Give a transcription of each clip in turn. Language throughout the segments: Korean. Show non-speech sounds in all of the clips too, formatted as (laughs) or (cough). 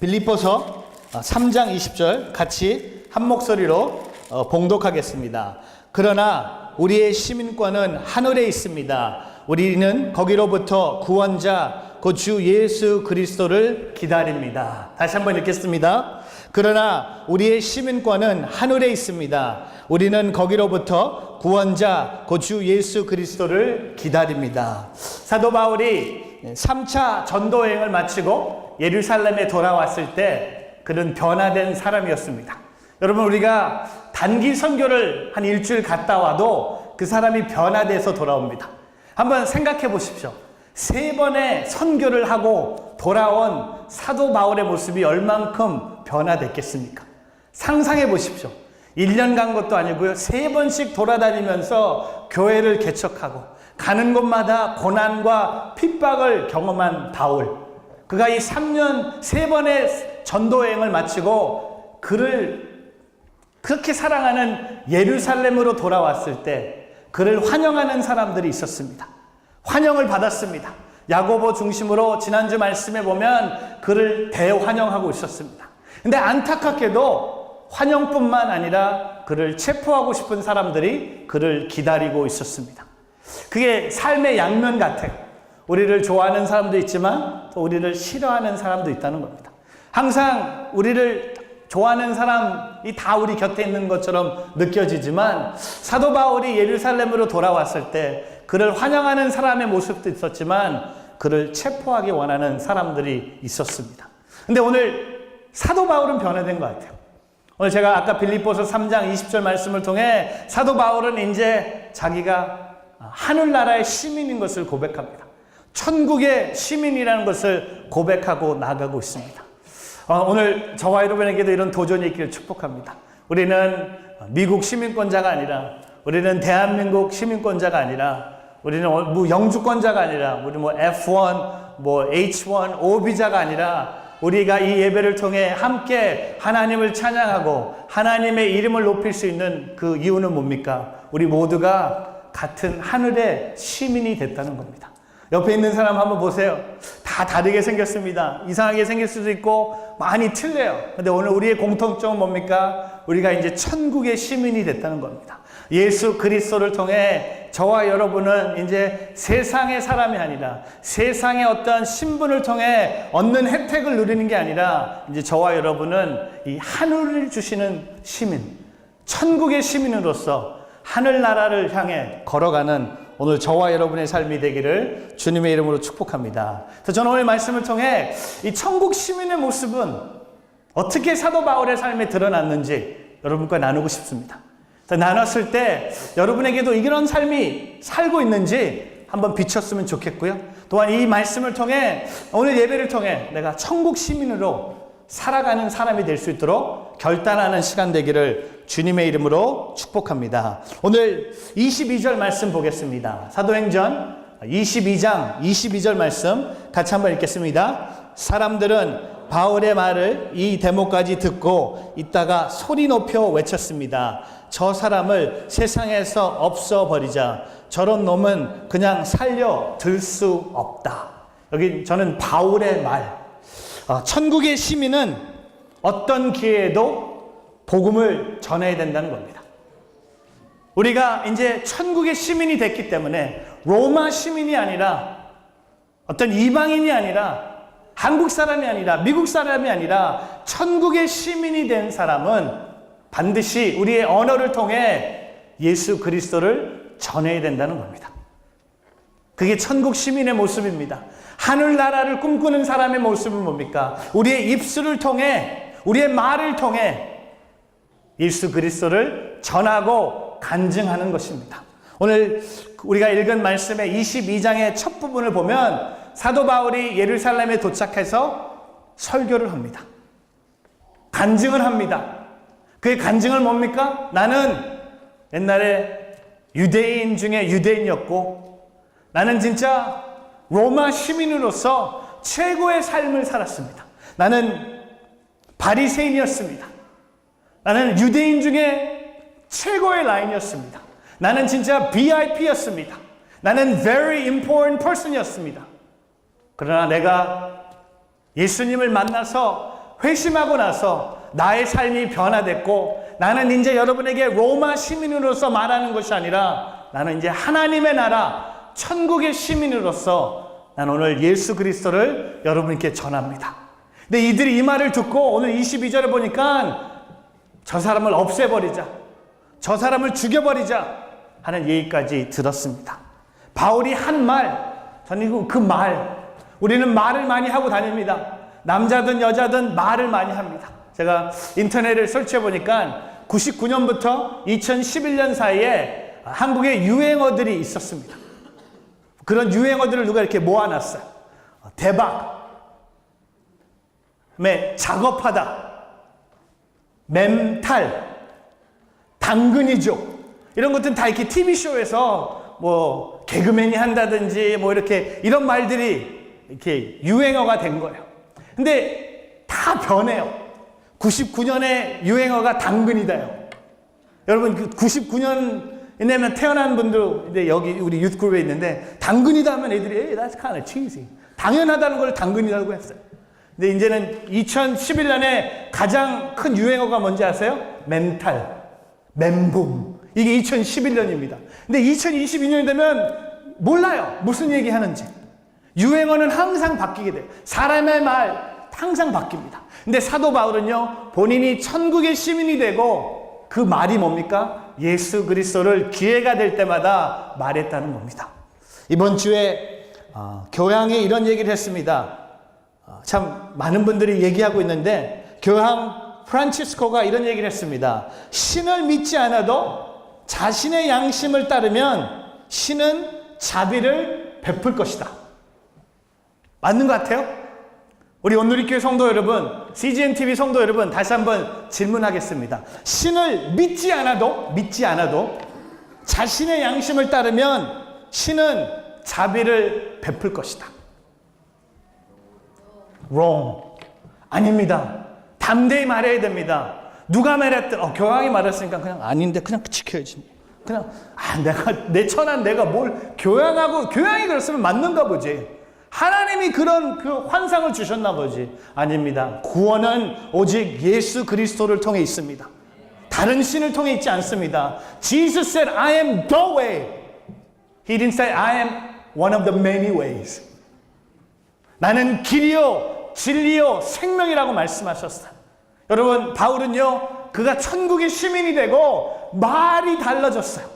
빌립보서 3장 20절 같이 한 목소리로 어, 봉독하겠습니다. 그러나 우리의 시민권은 하늘에 있습니다. 우리는 거기로부터 구원자 그주 예수 그리스도를 기다립니다. 다시 한번 읽겠습니다. 그러나 우리의 시민권은 하늘에 있습니다. 우리는 거기로부터 구원자 그주 예수 그리스도를 기다립니다. 사도 바울이 3차 전도 여행을 마치고 예루살렘에 돌아왔을 때 그는 변화된 사람이었습니다. 여러분 우리가 단기 선교를 한 일주일 갔다 와도 그 사람이 변화돼서 돌아옵니다. 한번 생각해 보십시오. 세 번의 선교를 하고 돌아온 사도 바울의 모습이 얼만큼 변화됐겠습니까? 상상해 보십시오. 1년 간 것도 아니고요. 세 번씩 돌아다니면서 교회를 개척하고 가는 곳마다 고난과 핍박을 경험한 바울. 그가 이 3년 세 번의 전도 여행을 마치고 그를 그렇게 사랑하는 예루살렘으로 돌아왔을 때 그를 환영하는 사람들이 있었습니다. 환영을 받았습니다. 야고보 중심으로 지난주 말씀에 보면 그를 대환영하고 있었습니다. 근데 안타깝게도 환영뿐만 아니라 그를 체포하고 싶은 사람들이 그를 기다리고 있었습니다. 그게 삶의 양면 같아요. 우리를 좋아하는 사람도 있지만 또 우리를 싫어하는 사람도 있다는 겁니다. 항상 우리를 좋아하는 사람이 다 우리 곁에 있는 것처럼 느껴지지만 사도 바울이 예루살렘으로 돌아왔을 때 그를 환영하는 사람의 모습도 있었지만 그를 체포하기 원하는 사람들이 있었습니다. 근데 오늘 사도 바울은 변화된 것 같아요. 오늘 제가 아까 빌립보서 3장 20절 말씀을 통해 사도 바울은 이제 자기가 하늘나라의 시민인 것을 고백합니다. 천국의 시민이라는 것을 고백하고 나가고 있습니다. 어, 오늘 저와 여러분에게도 이런 도전이 있기를 축복합니다. 우리는 미국 시민권자가 아니라 우리는 대한민국 시민권자가 아니라 우리는 뭐 영주권자가 아니라 우리 뭐 F1, 뭐 H1, O 비자가 아니라 우리가 이 예배를 통해 함께 하나님을 찬양하고 하나님의 이름을 높일 수 있는 그 이유는 뭡니까? 우리 모두가 같은 하늘의 시민이 됐다는 겁니다. 옆에 있는 사람 한번 보세요. 다 다르게 생겼습니다. 이상하게 생길 수도 있고 많이 틀려요. 근데 오늘 우리의 공통점은 뭡니까? 우리가 이제 천국의 시민이 됐다는 겁니다. 예수 그리스도를 통해 저와 여러분은 이제 세상의 사람이 아니라 세상의 어떤 신분을 통해 얻는 혜택을 누리는 게 아니라 이제 저와 여러분은 이 하늘을 주시는 시민, 천국의 시민으로서 하늘나라를 향해 걸어가는 오늘 저와 여러분의 삶이 되기를 주님의 이름으로 축복합니다. 저는 오늘 말씀을 통해 이 천국 시민의 모습은 어떻게 사도 바울의 삶에 드러났는지 여러분과 나누고 싶습니다. 나눴을 때 여러분에게도 이런 삶이 살고 있는지 한번 비쳤으면 좋겠고요. 또한 이 말씀을 통해 오늘 예배를 통해 내가 천국 시민으로 살아가는 사람이 될 수 있도록 결단하는 시간 되기를 주님의 이름으로 축복합니다. 오늘 22절 말씀 보겠습니다. 사도행전 22장 22절 말씀 같이 한번 읽겠습니다. 사람들은 바울의 말을 이 대목까지 듣고 있다가 소리 높여 외쳤습니다. 저 사람을 세상에서 없어버리자. 저런 놈은 그냥 살려 들 수 없다. 여기 저는 바울의 말. 어, 천국의 시민은 어떤 기회에도 복음을 전해야 된다는 겁니다. 우리가 이제 천국의 시민이 됐기 때문에 로마 시민이 아니라 어떤 이방인이 아니라 한국 사람이 아니라 미국 사람이 아니라 천국의 시민이 된 사람은 반드시 우리의 언어를 통해 예수 그리스도를 전해야 된다는 겁니다. 그게 천국 시민의 모습입니다. 하늘나라를 꿈꾸는 사람의 모습은 뭡니까? 우리의 입술을 통해, 우리의 말을 통해 예수 그리스도를 전하고 간증하는 것입니다. 오늘 우리가 읽은 말씀의 22장의 첫 부분을 보면 사도 바울이 예루살렘에 도착해서 설교를 합니다. 간증을 합니다. 그의 간증을 뭡니까? 나는 옛날에 유대인 중에 유대인이었고 나는 진짜 로마 시민으로서 최고의 삶을 살았습니다. 나는 바리새인이었습니다. 나는 유대인 중에 최고의 라인이었습니다. 나는 진짜 VIP였습니다. 나는 very important person이었습니다. 그러나 내가 예수님을 만나서 회심하고 나서 나의 삶이 변화됐고 나는 이제 여러분에게 로마 시민으로서 말하는 것이 아니라 나는 이제 하나님의 나라 천국의 시민으로서 난 오늘 예수 그리스도를 여러분께 전합니다. 근데 이들이 이 말을 듣고 오늘 22절에 보니까 저 사람을 없애버리자. 저 사람을 죽여버리자. 하는 얘기까지 들었습니다. 바울이 한 말, 저는 그 말, 우리는 말을 많이 하고 다닙니다. 남자든 여자든 말을 많이 합니다. 제가 인터넷을 설치해 보니까 99년부터 2011년 사이에 한국에 유행어들이 있었습니다. 그런 유행어들을 누가 이렇게 모아놨어요. 대박, 매 작업하다, 멘탈, 당근이죠. 이런 것들은 다 이렇게 TV쇼에서 뭐 개그맨이 한다든지 뭐 이렇게 이런 말들이 이렇게 유행어가 된 거예요. 근데 다 변해요. 99년에 유행어가 당근이다요. 여러분 그 99년 이면 태어난 분들 이제 여기 우리 유th 그룹에 있는데 당근이다 하면 애들이 에이, that's kind of cheesy. 당연하다는 걸 당근이라고 했어요. 근데 이제는 2011년에 가장 큰 유행어가 뭔지 아세요? 멘탈, 멘붕. 이게 2011년입니다. 근데 2022년이 되면 몰라요. 무슨 얘기 하는지. 유행어는 항상 바뀌게 돼요. 사람의 말 항상 바뀝니다. 근데 사도 바울은요, 본인이 천국의 시민이 되고 그 말이 뭡니까? 예수 그리스도를 기회가 될 때마다 말했다는 겁니다. 이번 주에 어, 교양에 이런 얘기를 했습니다. 어, 참 많은 분들이 얘기하고 있는데 교황 프란치스코가 이런 얘기를 했습니다. 신을 믿지 않아도 자신의 양심을 따르면 신은 자비를 베풀 것이다. 맞는 것 같아요? 우리 온누리교회 성도 여러분, CGN TV 성도 여러분, 다시 한번 질문하겠습니다. 신을 믿지 않아도, 믿지 않아도 자신의 양심을 따르면 신은 자비를 베풀 것이다. wrong. 아닙니다. 담대히 말해야 됩니다. 누가 말했든, 어, 교황이 말했으니까 그냥 아닌데 그냥 지켜야지. 그냥, 아, 내가, 내 천한 내가 뭘, 교황하고, 교황이 그랬으면 맞는가 보지. 하나님이 그런 그 환상을 주셨나 보지. 아닙니다. 구원은 오직 예수 그리스도를 통해 있습니다. 다른 신을 통해 있지 않습니다. Jesus said, I am the way. He didn't say, I am one of the many ways. 나는 길이요, 진리요, 생명이라고 말씀하셨어요. 여러분, 바울은요, 그가 천국의 시민이 되고 말이 달라졌어요.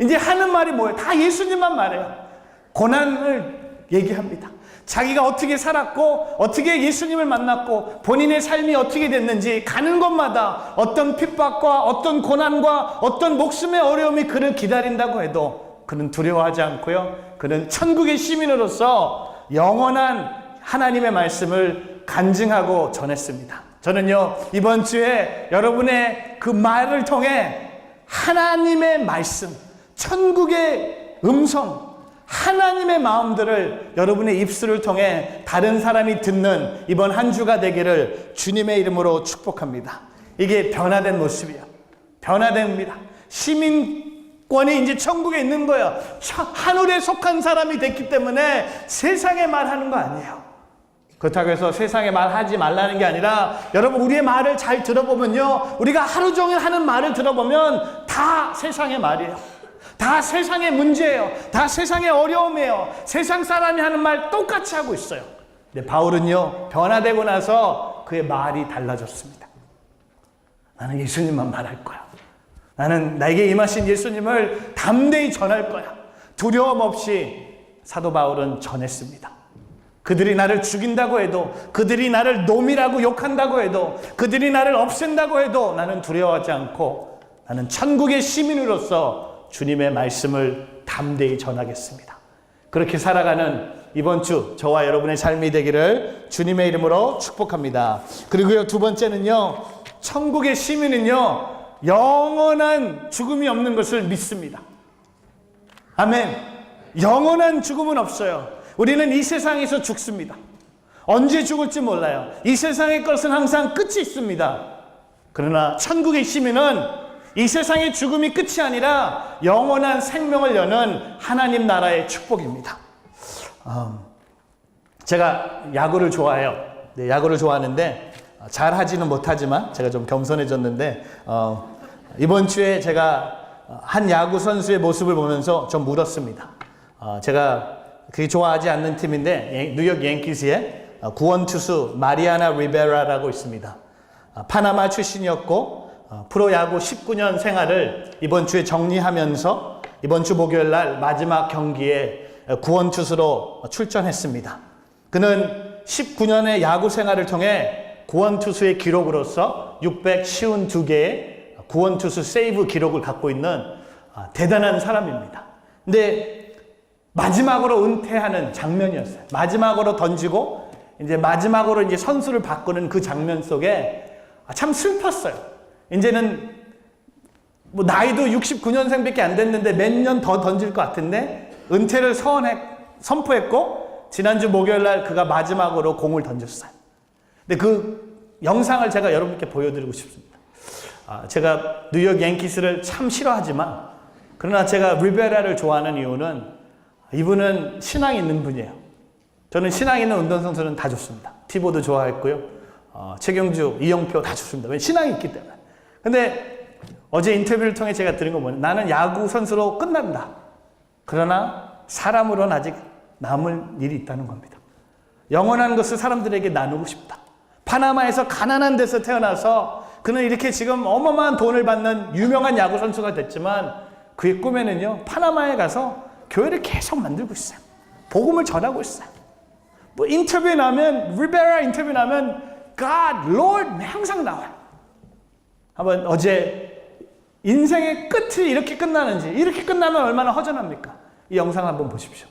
이제 하는 말이 뭐예요? 다 예수님만 말해요. 고난을 얘기합니다. 자기가 어떻게 살았고, 어떻게 예수님을 만났고, 본인의 삶이 어떻게 됐는지 가는 곳마다 어떤 핍박과 어떤 고난과 어떤 목숨의 어려움이 그를 기다린다고 해도 그는 두려워하지 않고요. 그는 천국의 시민으로서 영원한 하나님의 말씀을 간증하고 전했습니다. 저는요, 이번 주에 여러분의 그 말을 통해 하나님의 말씀, 천국의 음성, 하나님의 마음들을 여러분의 입술을 통해 다른 사람이 듣는 이번 한 주가 되기를 주님의 이름으로 축복합니다. 이게 변화된 모습이야. 변화됩니다. 시민권이 이제 천국에 있는 거예요. 하늘에 속한 사람이 됐기 때문에 세상에 말하는 거 아니에요. 그렇다고 해서 세상에 말하지 말라는 게 아니라 여러분 우리의 말을 잘 들어보면요. 우리가 하루 종일 하는 말을 들어보면 다 세상의 말이에요. 다 세상의 문제예요. 다 세상의 어려움이에요. 세상 사람이 하는 말 똑같이 하고 있어요. 근데 바울은요, 변화되고 나서 그의 말이 달라졌습니다. 나는 예수님만 말할 거야. 나는 나에게 임하신 예수님을 담대히 전할 거야. 두려움 없이 사도 바울은 전했습니다. 그들이 나를 죽인다고 해도, 그들이 나를 놈이라고 욕한다고 해도, 그들이 나를 없앤다고 해도 나는 두려워하지 않고 나는 천국의 시민으로서 주님의 말씀을 담대히 전하겠습니다. 그렇게 살아가는 이번 주 저와 여러분의 삶이 되기를 주님의 이름으로 축복합니다. 그리고요, 두 번째는요, 천국의 시민은요, 영원한 죽음이 없는 것을 믿습니다. 아멘. 영원한 죽음은 없어요. 우리는 이 세상에서 죽습니다. 언제 죽을지 몰라요. 이 세상의 것은 항상 끝이 있습니다. 그러나 천국의 시민은 이 세상의 죽음이 끝이 아니라 영원한 생명을 여는 하나님 나라의 축복입니다. 음, 제가 야구를 좋아해요. 네, 야구를 좋아하는데 어, 잘 하지는 못하지만 제가 좀 겸손해졌는데 어, 이번 주에 제가 어, 한 야구 선수의 모습을 보면서 좀 울었습니다. 어, 제가 그게 좋아하지 않는 팀인데 예- 뉴욕 양키스의 어, 구원 투수 마리아나 리베라라고 있습니다. 어, 파나마 출신이었고 어, 프로야구 19년 생활을 이번 주에 정리하면서 이번 주 목요일 날 마지막 경기에 어, 구원 투수로 출전했습니다. 그는 19년의 야구 생활을 통해 구원 투수의 기록으로서 652개의 구원 투수 세이브 기록을 갖고 있는 아, 대단한 사람입니다. 근데 마지막으로 은퇴하는 장면이었어요. 마지막으로 던지고 이제 마지막으로 이제 선수를 바꾸는 그 장면 속에 아, 참 슬펐어요. 이제는 뭐 나이도 69년생밖에 안 됐는데 몇 년 더 던질 것 같은데 은퇴를 선해, 선포했고 지난주 목요일 날 그가 마지막으로 공을 던졌어요. 근데 그 영상을 제가 여러분께 보여드리고 싶습니다. 아, 제가 뉴욕 양키스를 참 싫어하지만 그러나 제가 리베라를 좋아하는 이유는 이분은 신앙이 있는 분이에요. 저는 신앙 있는 운동선수는 다 좋습니다. 티보도 좋아했고요. 어, 최경주, 이영표 다 좋습니다. 왜 신앙이 있기 때문에. 근데 어제 인터뷰를 통해 제가 들은 건 뭐냐. 나는 야구 선수로 끝난다. 그러나 사람으로는 아직 남을 일이 있다는 겁니다. 영원한 것을 사람들에게 나누고 싶다. 파나마에서 가난한 데서 태어나서 그는 이렇게 지금 어마어마한 돈을 받는 유명한 야구 선수가 됐지만 그의 꿈에는요, 파나마에 가서 교회를 계속 만들고 있어요. 복음을 전하고 있어요. 뭐 인터뷰 나면, 리베라 인터뷰 나면 God, Lord 항상 나와요. 한번 어제 인생의 끝이 이렇게 끝나는지, 이렇게 끝나면 얼마나 허전합니까? 이 영상 한번 보십시오.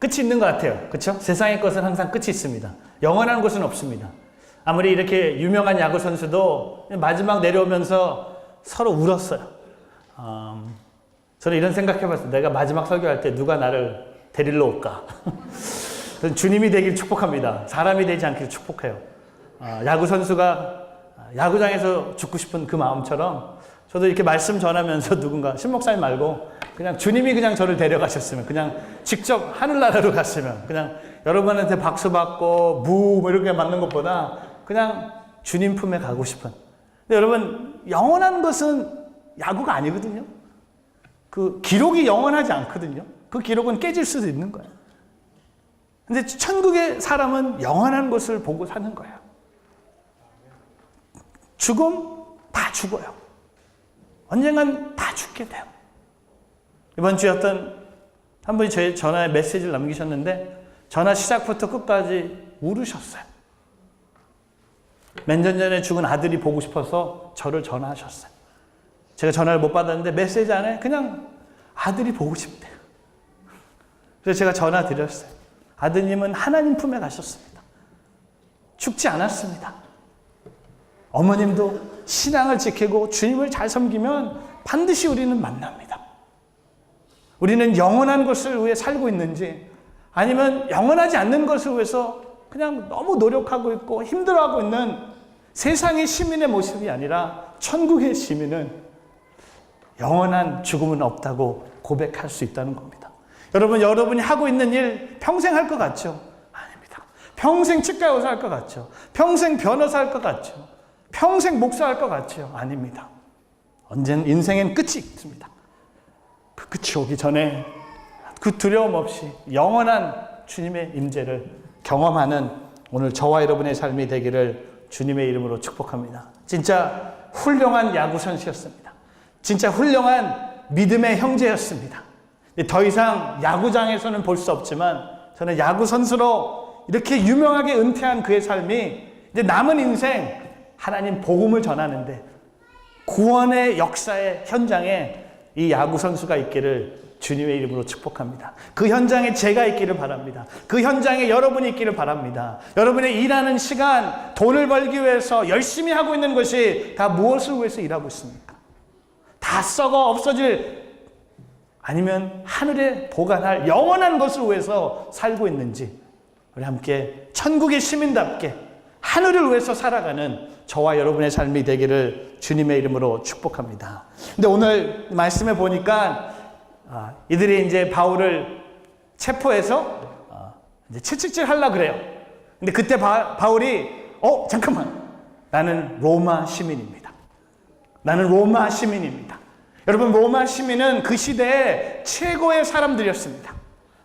끝이 있는 것 같아요. 그렇죠? 세상의 것은 항상 끝이 있습니다. 영원한 것은 없습니다. 아무리 이렇게 유명한 야구 선수도 마지막 내려오면서 서로 울었어요. 음, 저는 이런 생각해봤어요. 내가 마지막 설교할 때 누가 나를 데리러 올까? (laughs) 주님이 되길 축복합니다. 사람이 되지 않길 축복해요. 아, 야구 선수가 야구장에서 죽고 싶은 그 마음처럼 저도 이렇게 말씀 전하면서 (laughs) 누군가 신목사님 말고 그냥 주님이 그냥 저를 데려가셨으면 그냥 직접 하늘나라로 갔으면 그냥 여러분한테 박수 받고 무 뭐 이렇게 맞는 것보다 그냥 주님 품에 가고 싶은. 근데 여러분 영원한 것은 야구가 아니거든요. 그 기록이 영원하지 않거든요. 그 기록은 깨질 수도 있는 거예요. 근데 천국의 사람은 영원한 것을 보고 사는 거예요. 죽음 다 죽어요. 언젠간 다 죽게 돼요. 이번 주에 어떤 한 분이 저의 전화에 메시지를 남기셨는데 전화 시작부터 끝까지 울으셨어요. 몇 년 전에 죽은 아들이 보고 싶어서 저를 전화하셨어요. 제가 전화를 못 받았는데 메시지 안에 그냥 아들이 보고 싶대요. 그래서 제가 전화 드렸어요. 아드님은 하나님 품에 가셨습니다. 죽지 않았습니다. 어머님도 신앙을 지키고 주님을 잘 섬기면 반드시 우리는 만납니다. 우리는 영원한 것을 위해 살고 있는지 아니면 영원하지 않는 것을 위해서 그냥 너무 노력하고 있고 힘들어하고 있는 세상의 시민의 모습이 아니라 천국의 시민은 영원한 죽음은 없다고 고백할 수 있다는 겁니다. 여러분, 여러분이 하고 있는 일 평생 할 것 같죠? 아닙니다. 평생 치과 의사 할 것 같죠? 평생 변호사 할 것 같죠? 평생 목사 할 것 같죠? 아닙니다. 언젠 인생엔 끝이 있습니다. 그 끝이 오기 전에 그 두려움 없이 영원한 주님의 임재를 경험하는 오늘 저와 여러분의 삶이 되기를 주님의 이름으로 축복합니다. 진짜 훌륭한 야구 선수였습니다. 진짜 훌륭한 믿음의 형제였습니다. 더 이상 야구장에서는 볼 수 없지만 저는 야구 선수로 이렇게 유명하게 은퇴한 그의 삶이 이제 남은 인생 하나님 복음을 전하는데 구원의 역사의 현장에 이 야구 선수가 있기를 주님의 이름으로 축복합니다. 그 현장에 제가 있기를 바랍니다. 그 현장에 여러분이 있기를 바랍니다. 여러분의 일하는 시간, 돈을 벌기 위해서 열심히 하고 있는 것이 다 무엇을 위해서 일하고 있습니까? 다 썩어 없어질 아니면 하늘에 보관할 영원한 것을 위해서 살고 있는지 우리 함께 천국의 시민답게 하늘을 위해서 살아가는 저와 여러분의 삶이 되기를 주님의 이름으로 축복합니다. 근데 오늘 말씀에 보니까 아, 이들이 이제 바울을 체포해서 아, 이제 채찍질 하려 그래요. 근데 그때 바, 바울이 어 잠깐만 나는 로마 시민입니다. 나는 로마 시민입니다. 여러분 로마 시민은 그 시대의 최고의 사람들이었습니다.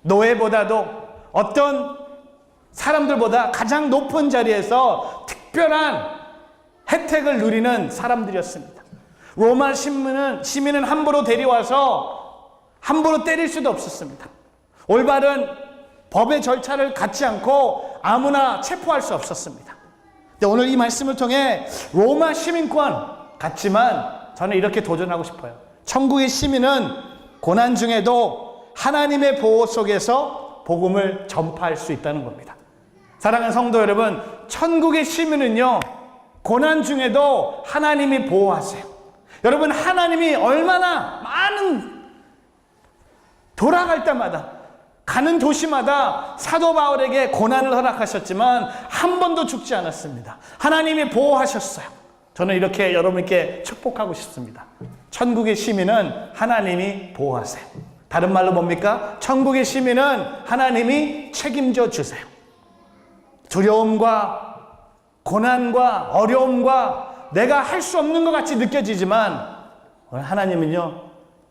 노예보다도 어떤 사람들보다 가장 높은 자리에서 특별한 혜택을 누리는 사람들이었습니다. 로마 시민은, 시민은 함부로 데려와서 함부로 때릴 수도 없었습니다. 올바른 법의 절차를 갖지 않고 아무나 체포할 수 없었습니다. 근데 오늘 이 말씀을 통해 로마 시민권 같지만 저는 이렇게 도전하고 싶어요. 천국의 시민은 고난 중에도 하나님의 보호 속에서 복음을 전파할 수 있다는 겁니다. 사랑하는 성도 여러분, 천국의 시민은요, 고난 중에도 하나님이 보호하세요. 여러분, 하나님이 얼마나 많은 돌아갈 때마다 가는 도시마다 사도 바울에게 고난을 허락하셨지만 한 번도 죽지 않았습니다. 하나님이 보호하셨어요. 저는 이렇게 여러분께 축복하고 싶습니다. 천국의 시민은 하나님이 보호하세요. 다른 말로 뭡니까? 천국의 시민은 하나님이 책임져 주세요. 두려움과 고난과 어려움과 내가 할 수 없는 것 같이 느껴지지만 하나님은요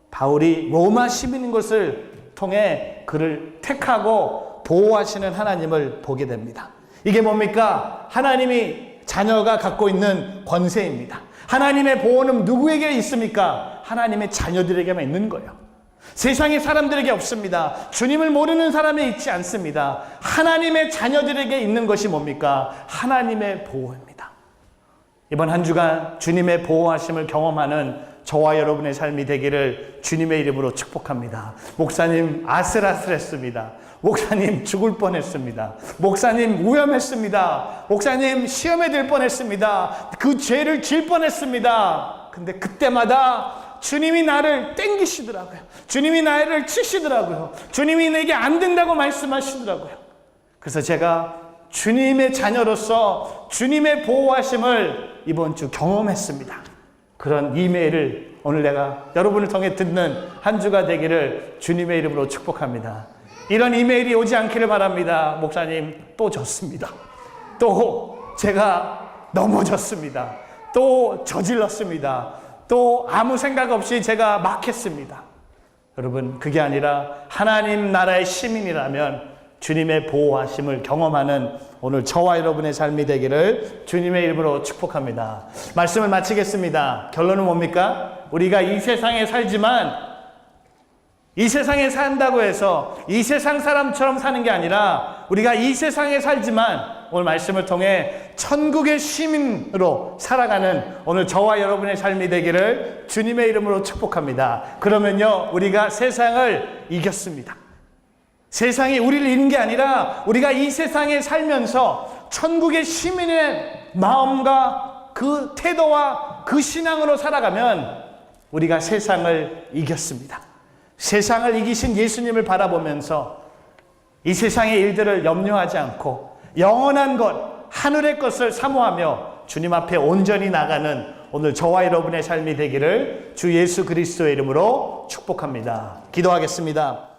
바울이 로마 시민인 것을 통해 그를 택하고 보호하시는 하나님을 보게 됩니다. 이게 뭡니까? 하나님이 자녀가 갖고 있는 권세입니다. 하나님의 보호는 누구에게 있습니까? 하나님의 자녀들에게만 있는 거예요. 세상의 사람들에게 없습니다. 주님을 모르는 사람에 있지 않습니다. 하나님의 자녀들에게 있는 것이 뭡니까? 하나님의 보호입니다. 이번 한 주간 주님의 보호하심을 경험하는 저와 여러분의 삶이 되기를 주님의 이름으로 축복합니다. 목사님 아슬아슬했습니다. 목사님 죽을 뻔했습니다. 목사님 위험했습니다. 목사님 시험에 들 뻔했습니다. 그 죄를 질 뻔했습니다. 근데 그때마다 주님이 나를 땡기시더라고요. 주님이 나를 치시더라고요. 주님이 내게 안 된다고 말씀하시더라고요. 그래서 제가 주님의 자녀로서 주님의 보호하심을 이번 주 경험했습니다. 그런 이메일을 오늘 내가 여러분을 통해 듣는 한 주가 되기를 주님의 이름으로 축복합니다. 이런 이메일이 오지 않기를 바랍니다. 목사님, 또 졌습니다. 또 제가 넘어졌습니다. 또 저질렀습니다. 또 아무 생각 없이 제가 막 했습니다. 여러분, 그게 아니라 하나님 나라의 시민이라면 주님의 보호하심을 경험하는 오늘 저와 여러분의 삶이 되기를 주님의 이름으로 축복합니다. 말씀을 마치겠습니다. 결론은 뭡니까? 우리가 이 세상에 살지만 이 세상에 산다고 해서 이 세상 사람처럼 사는 게 아니라 우리가 이 세상에 살지만 오늘 말씀을 통해 천국의 시민으로 살아가는 오늘 저와 여러분의 삶이 되기를 주님의 이름으로 축복합니다. 그러면요, 우리가 세상을 이겼습니다. 세상이 우리를 잃는 게 아니라 우리가 이 세상에 살면서 천국의 시민의 마음과 그 태도와 그 신앙으로 살아가면 우리가 세상을 이겼습니다. 세상을 이기신 예수님을 바라보면서 이 세상의 일들을 염려하지 않고 영원한 것, 하늘의 것을 사모하며 주님 앞에 온전히 나가는 오늘 저와 여러분의 삶이 되기를 주 예수 그리스도의 이름으로 축복합니다. 기도하겠습니다.